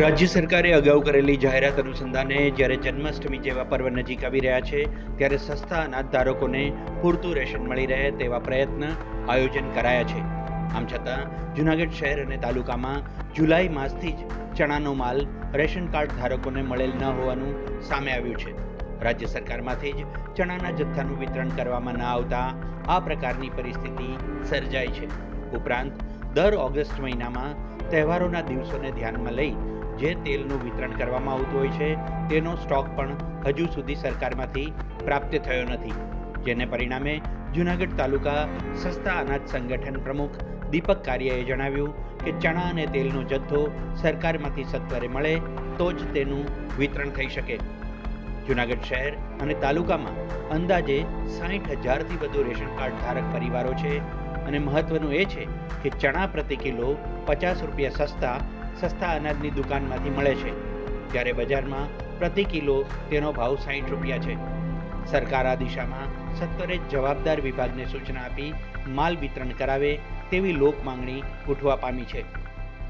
રાજ્ય સરકારે અગાઉ કરેલી જાહેરાત અનુસંધાને જ્યારે જન્માષ્ટમી જેવા પર્વ નજીક આવી રહ્યા છે, ત્યારે સસ્તા અનાજ ધારકોને પૂરતું રેશન મળી રહે તેવા પ્રયત્ન આયોજન કરાયા છે. આમ છતાં, જૂનાગઢ શહેર અને તાલુકામાં જુલાઈ માસથી જ ચણાનો માલ રેશન કાર્ડ ધારકોને મળેલ ન હોવાનું સામે આવ્યું છે. રાજ્ય સરકારમાંથી જ ચણાના જથ્થાનું વિતરણ કરવામાં ન આવતા આ પ્રકારની પરિસ્થિતિ સર્જાય છે. ઉપરાંત, દર ઓગસ્ટ મહિનામાં તહેવારોના દિવસોને ધ્યાનમાં લઈ જે તેલનું વિતરણ કરવામાં આવતું હોય છે, તેનો સ્ટોક પણ હજુ સુધી સરકારમાંથી પ્રાપ્ત થયો નથી. જેને પરિણામે જૂનાગઢ તાલુકા સસ્તા અનાજ સંગઠન પ્રમુખ દીપક કારિયાએ જણાવ્યું કે ચણા અને તેલનો જથ્થો સરકારમાંથી સત્વરે મળે, તો જ તેનું વિતરણ થઈ શકે. જૂનાગઢ શહેર અને તાલુકામાં અંદાજે સાહીઠ હજારથી વધુ રેશન કાર્ડ ધારક પરિવારો છે અને મહત્વનું એ છે કે ચણા પ્રતિ કિલો પચાસ રૂપિયા સસ્તા સસ્તા અનાજની દુકાનમાંથી મળે છે. જ્યારે બજારમાં પ્રતિ કિલો તેનો ભાવ સાહીઠ રૂપિયા છે. સરકાર આ દિશામાં સત્વરે જવાબદાર વિભાગને સૂચના આપી માલ વિતરણ કરાવે તેવી લોક માંગણી ઉઠવા પામી છે.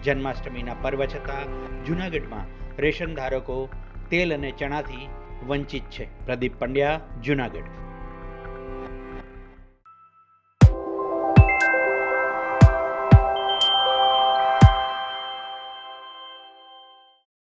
જન્માષ્ટમીના પર્વ છતાં જૂનાગઢમાં રેશન ધારકો તેલ અને ચણાથી વંચિત છે. પ્રદીપ પંડ્યા, જૂનાગઢ.